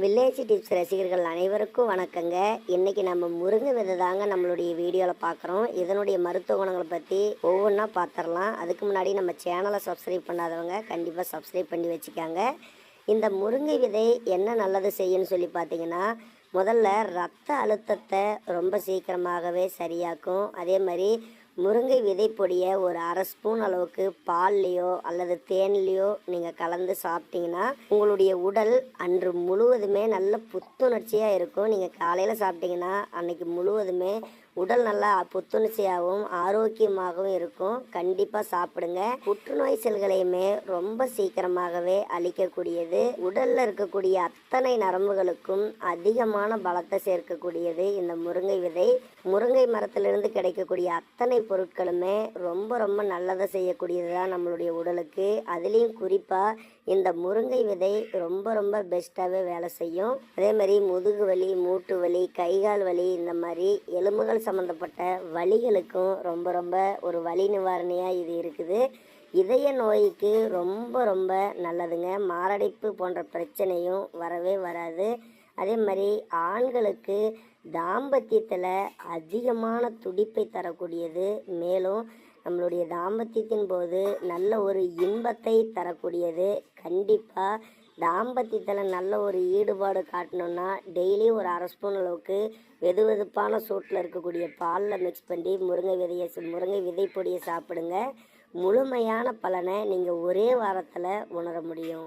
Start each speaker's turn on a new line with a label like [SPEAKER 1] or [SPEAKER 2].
[SPEAKER 1] Village tips ரசிகர்கள் அனைவருக்கும் வணக்கங்க. இன்னைக்கு நம்ம முருங்கை விதை தாங்க நம்மளுடைய வீடியோவில் பார்க்குறோம் இதனுடைய மருத்துவ குணங்களை பற்றி ஒவ்வொன்றா பார்த்துடலாம் அதுக்கு முன்னாடி நம்ம சேனலை சப்ஸ்கிரைப் பண்ணாதவங்க கண்டிப்பாக சப்ஸ்கிரைப் பண்ணி வச்சுக்காங்க. இந்த முருங்கை விதை என்ன நல்லது செய்யும்னு சொல்லி பார்த்தீங்கன்னா முதல்ல ரத்த அழுத்தத்தை ரொம்ப சீக்கிரமாகவே சரியாக்கும். அதே மாதிரி முருங்கை விதை பொடியை ஒரு அரை ஸ்பூன் அளவுக்கு பால்லையோ அல்லது தேன்லேயோ நீங்கள் கலந்து சாப்பிட்டீங்கன்னா உங்களுடைய உடல் அன்று முழுவதுமே நல்ல புத்துணர்ச்சியாக இருக்கும். நீங்கள் காலையில் சாப்பிட்டீங்கன்னா அன்னைக்கு முழுவதுமே உடல் நல்லா புத்துணர்ச்சியாகவும் ஆரோக்கியமாகவும் இருக்கும். கண்டிப்பாக சாப்பிடுங்க. புற்றுநோய் செல்களையுமே ரொம்ப சீக்கிரமாகவே அழிக்கக்கூடியது. உடலில் இருக்கக்கூடிய அத்தனை நரம்புகளுக்கும் அதிகமான பலத்தை சேர்க்கக்கூடியது இந்த முருங்கை விதை. முருங்கை மரத்திலிருந்து கிடைக்கக்கூடிய அத்தனை பொருட்களுமே ரொம்ப ரொம்ப நல்லதை செய்யக்கூடியது தான் நம்மளுடைய உடலுக்கு. அதுலேயும் குறிப்பாக இந்த முருங்கை விதை ரொம்ப ரொம்ப பெஸ்ட்டாகவே வேலை செய்யும். அதே மாதிரி முதுகு வலி மூட்டு வலி கைகால் வலி இந்த மாதிரி எலும்புகள் சம்மந்தப்பட்ட வலிகளுக்கும் ரொம்ப ரொம்ப ஒரு வலி நிவாரணியாக இது இருக்குது. இதய நோய்க்கு ரொம்ப ரொம்ப நல்லதுங்க. மாரடைப்பு போன்ற பிரச்சனையும் வரவே வராது. அதே மாதிரி ஆண்களுக்கு தாம்பத்தியத்தில் அதிகமான துடிப்பை தரக்கூடியது. மேலும் நம்மளுடைய தாம்பத்தியத்தின் போது நல்ல ஒரு இன்பத்தை தரக்கூடியது. கண்டிப்பாக தாம்பத்தியத்தில் நல்ல ஒரு ஈடுபாடு காட்டணும்னா டெய்லி ஒரு அரை ஸ்பூன் அளவுக்கு வெது வெதுப்பான சூட்டில் இருக்கக்கூடிய பாலில் மிக்ஸ் பண்ணி முருங்கை விதையை முருங்கை விதை பொடியை சாப்பிடுங்க. முழுமையான பலனை நீங்கள் ஒரே வாரத்தில் உணர முடியும்.